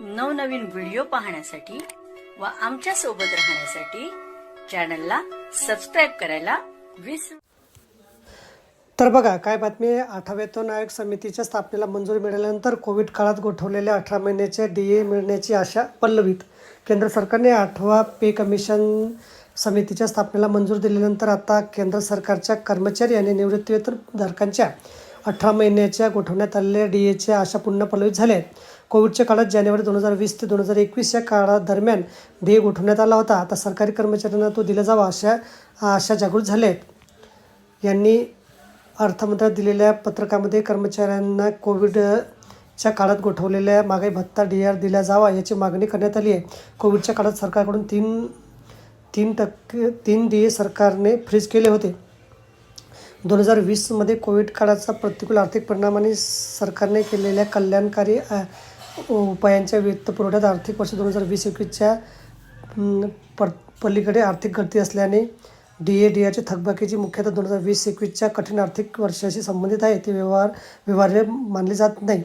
नवनवीन व्हिडिओ पाहण्यासाठी व आमच्यासोबत राहण्यासाठी चॅनलला सबस्क्राईब करायला विसरू तर बघा काय बातमी आहे? नायक आयोग समितीच्या स्थापनेला मंजुरी मिळाल्यानंतर कोविड काळात गोठवलेल्या अठरा महिन्याच्या डी ए मिळण्याची आशा पल्लवीत. केंद्र सरकारने आठवा पे कमिशन समितीच्या स्थापनेला मंजूर दिल्यानंतर आता केंद्र सरकारच्या कर्मचारी आणि निवृत्तीवेतन धारकांच्या अठरा महिन्याच्या गोठवण्यात आलेल्या डी एच्या आशा पुन्हा पल्लवीत झाल्या आहेत. कोविडच्या काळात जानेवारी दोन हजार वीस ते दोन हजार एकवीस या काळादरम्यान डी ए गोठवण्यात आला होता. आता सरकारी कर्मचाऱ्यांना तो दिला जावा अशा आशा जागृत झाल्या आहेत यांनी अर्थमंत्र्यात दिलेल्या पत्रकामध्ये कर्मचाऱ्यांना कोविडच्या काळात गोठवलेल्या महागाई भत्ता डी आर दिला जावा याची मागणी करण्यात आली आहे. कोविडच्या काळात सरकारकडून तीन तीन टक्के तीन डी ए सरकारने फ्रीज केले होते. दोन हजार वीसमध्ये कोविड काळाचा प्रतिकूल आर्थिक परिणामाने सरकारने केलेल्या कल्याणकारी उपायांच्या उपायांच्या वित्तपुरवठ्यात आर्थिक वर्ष दोन हजार वीस एकवीसच्या प पलीकडे आर्थिक गर्दी असल्याने डी ए डी आरची थकबाकीची मुख्यतः दोन हजार वीस एकवीसच्या कठीण आर्थिक वर्षाशी संबंधित आहे. ते व्यवहार व्यवहार्य मानले जात नाही.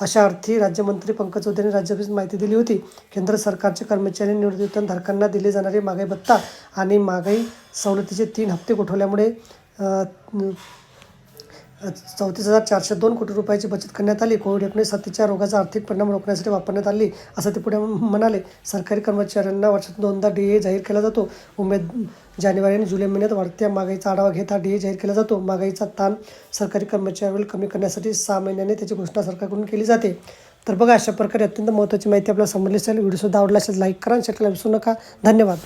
अशा अर्थी राज्यमंत्री पंकज चौधरी राज्यसभेत माहिती दिली होती. केंद्र सरकारचे कर्मचारी निवृत्तीवेतन धारकांना दिले जाणारे महागाई भत्ता आणि महागाई सवलतीचे तीन हप्ते गोठवल्यामुळे चौतीस हजार चारशे दोन कोटी रुपयाची बचत करण्यात आली. कोविड एकोणीस साथीच्या रोगाचा आर्थिक परिणाम रोखण्यासाठी वापरण्यात आली असं ते पुढे म्हणाले. सरकारी कर्मचाऱ्यांना वर्षात दोनदा डी ए जाहीर केला जातो. उमेद जानेवारी आणि जुलै महिन्यात वाढत्या महागाईचा आढावा घेत हा डी ए जाहीर केला जातो. महागाईचा ताण सरकारी कर्मचाऱ्यांवर कमी करण्यासाठी सहा महिन्याने त्याची घोषणा सरकारकडून केली जाते. तर बघा अशा प्रकारे अत्यंत महत्त्वाची माहिती आपल्याला समजली असेल व्हिडिओसुद्धा आवडला असेल लाईक करा शेअर करायला विसरू नका. धन्यवाद.